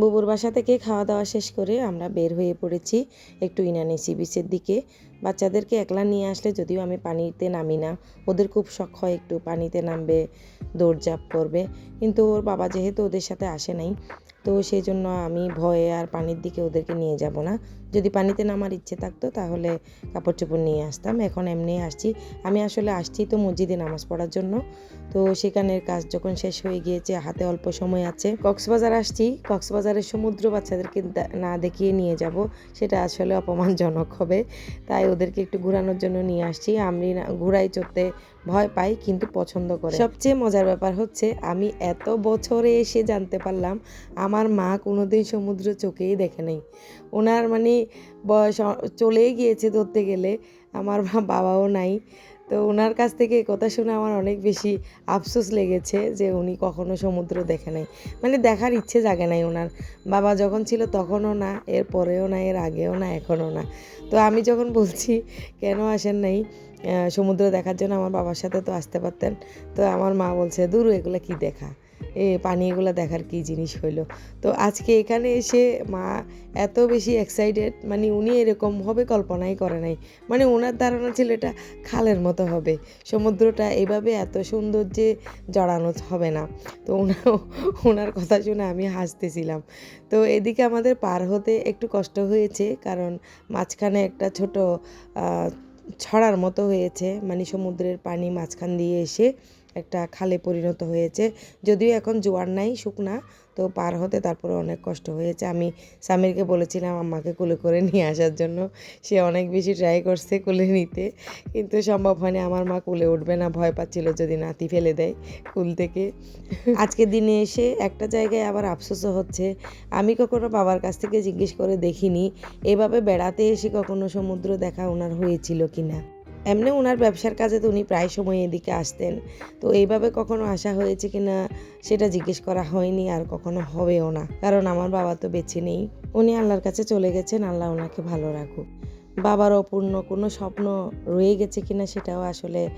বুবুর বাসা থেকে খাওয়া দাওয়া শেষ করে আমরা বের হয়ে পড়েছি একটু ইনানি সি বিচের দিকে। বাচ্চাদেরকে একলা নিয়ে আসলে যদিও আমি পানিতে নামি না, ওদের খুব শখ হয় একটু পানিতে নামবে, দৌড়ঝাঁপ করবে। কিন্তু ওর বাবা যেহেতু ওদের সাথে আসে নাই তো সেই জন্য আমি ভয়ে আর পানির দিকে ওদেরকে নিয়ে যাব না। যদি পানিতে নামার ইচ্ছে থাকতো তাহলে কাপড় চোপড় নিয়ে আসতাম। এখন এমনি আসছি। আমি আসলে আসছি তো মসজিদে নামাজ পড়ার জন্য। তো সেখানের কাজ যখন শেষ হয়ে গিয়েছে, হাতে অল্প সময় আছে। কক্সবাজার আসছি। কক্সবাজারের সমুদ্র বাচ্চাদেরকে না দেখিয়ে নিয়ে যাব। সেটা আসলে অপমানজনক হবে। তাই ওদেরকে একটু ঘোরানোর জন্য নিয়ে আসছি। আমি ঘোড়ায় চড়তে ভয় পাই, কিন্তু পছন্দ করে। সবচেয়ে মজার ব্যাপার হচ্ছে, আমি এত বছরে এসে জানতে পারলাম, আমার মা কোনোদিন সমুদ্র চোখেই দেখে নেই। ওনার মানে বয়স চলেই গিয়েছে ধরতে গেলে, আমার বাবাও নাই। তো ওনার কাছ থেকে কথা শুনে আমার অনেক বেশি আফসোস লেগেছে যে উনি কখনো সমুদ্র দেখে নাই। মানে দেখার ইচ্ছে জাগে নাই ওনার। বাবা যখন ছিল তখনও না, এর পরেও না, এর আগেও না, এখনও না। তো আমি যখন বলছি, কেন আসেন নাই? সমুদ্র দেখার জন্য আমার বাবার সাথে তো আসতে পারতেন। তো আমার মা বলছে, দূর এগুলো কি দেখা? এ পানি এগুলো দেখার কি জিনিস হইল? তো আজকে এখানে এসে মা এত বেশি এক্সাইটেড মানে উনি এরকম হবে কল্পনাই করে নাই। মানে ওনার ধারণা ছিল এটা খালের মতো হবে। সমুদ্রটা এভাবে এত সুন্দর যে জড়ানো হবে না। তো ওনার ওনার কথা শুনে আমি হাসতেছিলাম। তো এদিকে আমাদের পার হতে একটু কষ্ট হয়েছে, কারণ মাঝখানে একটা ছোট ছড়ার মতো হয়েছে মানে সমুদ্রের পানি মাঝখান দিয়ে এসে একটা খালে পরিণত হয়েছে। যদিও এখন জোয়ার নাই, শুকনা, তো পার হতে তারপরে অনেক কষ্ট হয়েছে। আমি সামিরকে বলেছিলাম, আম্মাকে কুলে করে নিয়ে আসার জন্য। সে অনেক বেশি ট্রাই করছে কুলে নিতে। কিন্তু সম্ভব হয়নি। আমার মা কুলে উঠবে না। ভয় পাচ্ছিল যদি নাতি ফেলে দেয় কুল থেকে। আজকে দিনে এসে একটা জায়গায় আবার আফসোসও হচ্ছে। আমি কখনো বাবার কাছ থেকে জিজ্ঞেস করে দেখিনি। এভাবে বেড়াতে এসে কখনো সমুদ্র দেখা ওনার হয়েছিল কিনা। এমনি ওনার ব্যবসার কাজে তো উনি প্রায় সময় এদিকে আসতেন। তো এইভাবে কখনো আসা হয়েছে কি না, সেটা জিজ্ঞেস করা হয়নি আর কখনো হবেও না। কারণ আমার বাবা তো বেঁচে নেই। উনি আল্লাহর কাছে চলে গেছেন, আল্লাহ ওনাকে ভালো রাখুক। বাবার অপূর্ণ কোনো স্বপ্ন রয়ে গেছে কিনা সেটাও আসলে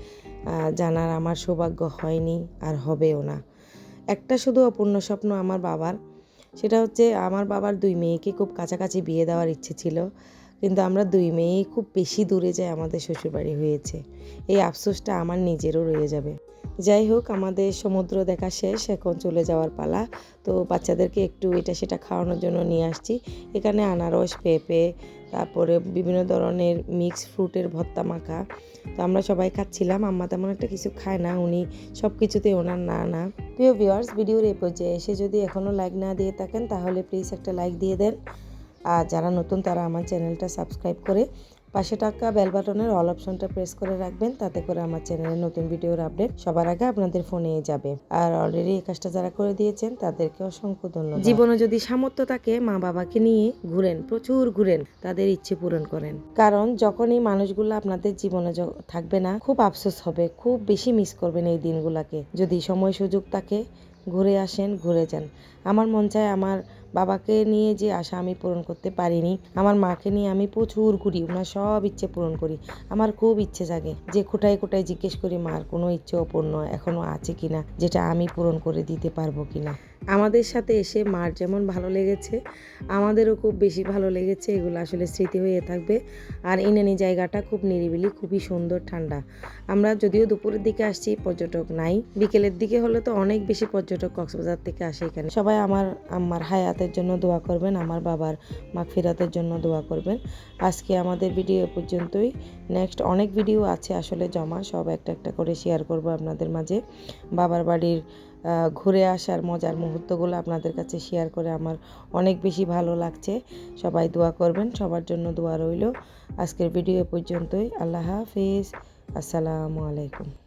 জানার আমার সৌভাগ্য হয়নি আর হবেও না। একটা শুধু অপূর্ণ স্বপ্ন আমার বাবার। সেটা হচ্ছে, আমার বাবার দুই মেয়েকে খুব কাছাকাছি বিয়ে দেওয়ার ইচ্ছে ছিল। কিন্তু আমরা দুই মেয়েই খুব বেশি দূরে যাই আমাদের শ্বশুরবাড়ি হয়েছে। এই আফসোসটা আমার নিজেরও রয়ে যাবে। যাই হোক, আমাদের সমুদ্র দেখা শেষ, এখন চলে যাওয়ার পালা। তো বাচ্চাদেরকে একটু এটা সেটা খাওয়ানোর জন্য নিয়ে আসছি। এখানে আনারস, পেঁপে, তারপরে বিভিন্ন ধরনের মিক্স ফ্রুটের ভর্তা মাখা। তো আমরা সবাই খাচ্ছিলাম, আম্মা তেমন একটা কিছু খায় না, উনি সব কিছুতে ওনার না না প্রিয় ভিউয়ার্স ভিডিওর এই পর্যায়ে এসে যদি এখনও লাইক না দিয়ে থাকেন, তাহলে প্লিজ একটা লাইক দিয়ে দেন। আর যারা নতুন তারা আমার চ্যানেলটা সাবস্ক্রাইব করে পাশে টাকা বেল বাটনের অল অপশনটা প্রেস করে রাখবেন তাতে করে আমার চ্যানেলের নতুন ভিডিওর আপডেট সবার আগে আপনাদের ফোনে যাবে। আর অলরেডি এই কাজটা যারা করে দিয়েছেন তাদেরকে অসংখ্য ধন্যবাদ। জীবনে যদি সামর্থ্য থাকে মা বাবাকে নিয়ে ঘুরেন প্রচুর ঘুরেন তাদের ইচ্ছে পূরণ করেন। কারণ যখনই মানুষগুলো আপনাদের জীবনে থাকবে না খুব আফসোস হবে খুব বেশি মিস করবেন এই দিনগুলোকে। যদি সময় সুযোগ থাকে ঘুরে আসেন ঘুরে যান। আমার মন চায় আমার বাবাকে নিয়ে যে আশা আমি পূরণ করতে পারিনি, আমার মাকে নিয়ে আমি প্রচুর ঘুরি ওনার সব ইচ্ছে পূরণ করি। আমার খুব ইচ্ছে জাগে যে কোটায় কোটায় জিজ্ঞেস করি, মার কোনো ইচ্ছে অপূর্ণ এখনও আছে কিনা, যেটা আমি পূরণ করে দিতে পারব কিনা? আমাদের সাথে এসে মার যেমন ভালো লেগেছে, আমাদেরও খুব বেশি ভালো লেগেছে, এগুলো আসলে স্মৃতি হয়ে থাকবে। আর ইনানি জায়গাটা খুব নিরিবিলি, খুবই সুন্দর, ঠান্ডা। আমরা যদিও দুপুরের দিকে আসছি, পর্যটক নাই। বিকেলের দিকে হলে তো অনেক বেশি পর্যটক কক্সবাজার থেকে আসে এখানে। সবাই আমার আমার হায়াতের জন্য দোয়া করবেন, আমার বাবার মাগফিরাতের জন্য দোয়া করবেন। আজকে আমাদের ভিডিও পর্যন্তই। নেক্সট অনেক ভিডিও আছে আসলে জমা, সব একটা একটা করে শেয়ার করব আপনাদের মাঝে। বাবার বাড়ির ঘুরে আসার মজার মুহূর্তগুলো আপনাদের কাছে শেয়ার করে আমার অনেক বেশি ভালো লাগছে। সবাই দোয়া করবেন, সবার জন্য দোয়া রইল। আজকের ভিডিও পর্যন্তই। আল্লাহ হাফিজ। আসসালামু আলাইকুম।